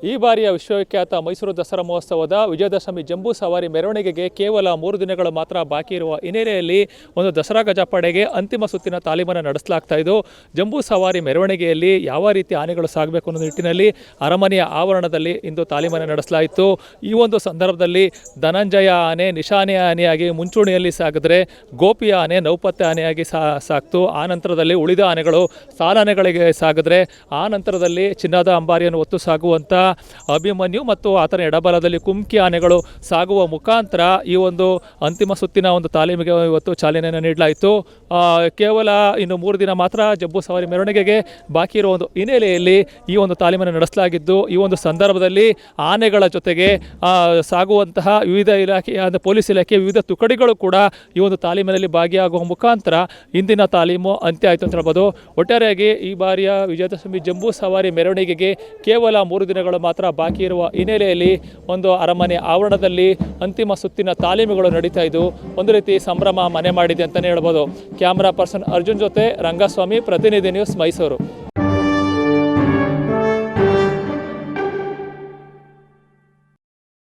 ಈ ಬಾರಿಯ ವಿಶ್ವವಿಖ್ಯಾತ ಮೈಸೂರು ದಸರಾ ಮಹೋತ್ಸವದ ವಿಜಯದಶಮಿ ಜಂಬೂ ಸವಾರಿ ಮೆರವಣಿಗೆಗೆ ಕೇವಲ ಮೂರು ದಿನಗಳು ಮಾತ್ರ ಬಾಕಿ ಇರುವ ಹಿನ್ನೆಲೆಯಲ್ಲಿ ಒಂದು ದಸರಾ ಗಜಪಡೆಗೆ ಅಂತಿಮ ಸುತ್ತಿನ ತಾಲೀಮನ್ನು ನಡೆಸಲಾಗ್ತಾ ಇದ್ದು, ಜಂಬೂ ಸವಾರಿ ಮೆರವಣಿಗೆಯಲ್ಲಿ ಯಾವ ರೀತಿ ಆನೆಗಳು ಸಾಗಬೇಕು ಅನ್ನೋ ನಿಟ್ಟಿನಲ್ಲಿ ಅರಮನೆಯ ಆವರಣದಲ್ಲಿ ಇಂದು ತಾಲೀಮನ್ನು ನಡೆಸಲಾಯಿತು. ಈ ಒಂದು ಸಂದರ್ಭದಲ್ಲಿ ಧನಂಜಯ ಆನೆ, ನಿಶಾನೆ ಆನೆಯಾಗಿ ಮುಂಚೂಣಿಯಲ್ಲಿ ಸಾಗಿದ್ರೆ ಗೋಪಿಯ ಆನೆ, ನೌಪತ್ಯ ಆನೆಯಾಗಿ ಸಾ, ಸಾಕ್ತು. ಆ ನಂತರದಲ್ಲಿ ಉಳಿದ ಆನೆಗಳು ಸಾಲಾನೆಗಳಿಗೆ ಸಾಗಿದ್ರೆ ಆ ನಂತರದಲ್ಲಿ ಚಿನ್ನದ ಅಂಬಾರಿಯನ್ನು ಹೊತ್ತು ಸಾಗುವಂಥ ಅಭಿಮನ್ಯು ಮತ್ತು ಆತನ ಎಡಬಲದಲ್ಲಿ ಕುಮ್ಕಿ ಆನೆಗಳು ಸಾಗುವ ಮುಖಾಂತರ ಈ ಒಂದು ಅಂತಿಮ ಸುತ್ತಿನ ಒಂದು ತಾಲೀಮಿಗೆ ಇವತ್ತು ಚಾಲನೆಯನ್ನು ನೀಡಲಾಯಿತು. ಕೇವಲ ಇನ್ನು ಮೂರು ದಿನ ಮಾತ್ರ ಜಂಬೂ ಸವಾರಿ ಮೆರವಣಿಗೆಗೆ ಬಾಕಿ ಇರುವ ಒಂದು ಹಿನ್ನೆಲೆಯಲ್ಲಿ ಈ ಒಂದು ತಾಲೀಮನ್ನು ನಡೆಸಲಾಗಿದ್ದು, ಈ ಒಂದು ಸಂದರ್ಭದಲ್ಲಿ ಆನೆಗಳ ಜೊತೆಗೆ ಸಾಗುವಂತಹ ವಿವಿಧ ಇಲಾಖೆಯ ಪೊಲೀಸ್ ಇಲಾಖೆಯ ವಿವಿಧ ತುಕಡಿಗಳು ಕೂಡ ಈ ಒಂದು ತಾಲೀಮಿನಲ್ಲಿ ಭಾಗಿಯಾಗುವ ಮುಖಾಂತರ ಇಂದಿನ ತಾಲೀಮು ಅಂತ್ಯ ಆಯಿತು ಅಂತ ಹೇಳ್ಬೋದು. ಒಟ್ಟಾರೆಯಾಗಿ ಈ ಬಾರಿಯ ವಿಜಯದಶಮಿ ಜಂಬೂ ಸವಾರಿ ಮೆರವಣಿಗೆಗೆ ಕೇವಲ ಮೂರು ದಿನಗಳು ಮಾತ್ರ ಬಾಕಿ ಇರುವ ಹಿನ್ನೆಲೆಯಲ್ಲಿ ಒಂದು ಅರಮನೆ ಆವರಣದಲ್ಲಿ ಅಂತಿಮ ಸುತ್ತಿನ ತಾಲೀಮುಗಳು ನಡೀತಾ ಇದ್ದು, ಒಂದು ರೀತಿ ಸಂಭ್ರಮ ಮನೆ ಮಾಡಿದೆ ಅಂತಲೇ ಹೇಳ್ಬೋದು. ಕ್ಯಾಮ್ರಾ ಪರ್ಸನ್ ಅರ್ಜುನ್ ಜೊತೆ ರಂಗಸ್ವಾಮಿ, ಪ್ರತಿನಿಧಿ ನ್ಯೂಸ್ ಮೈಸೂರು.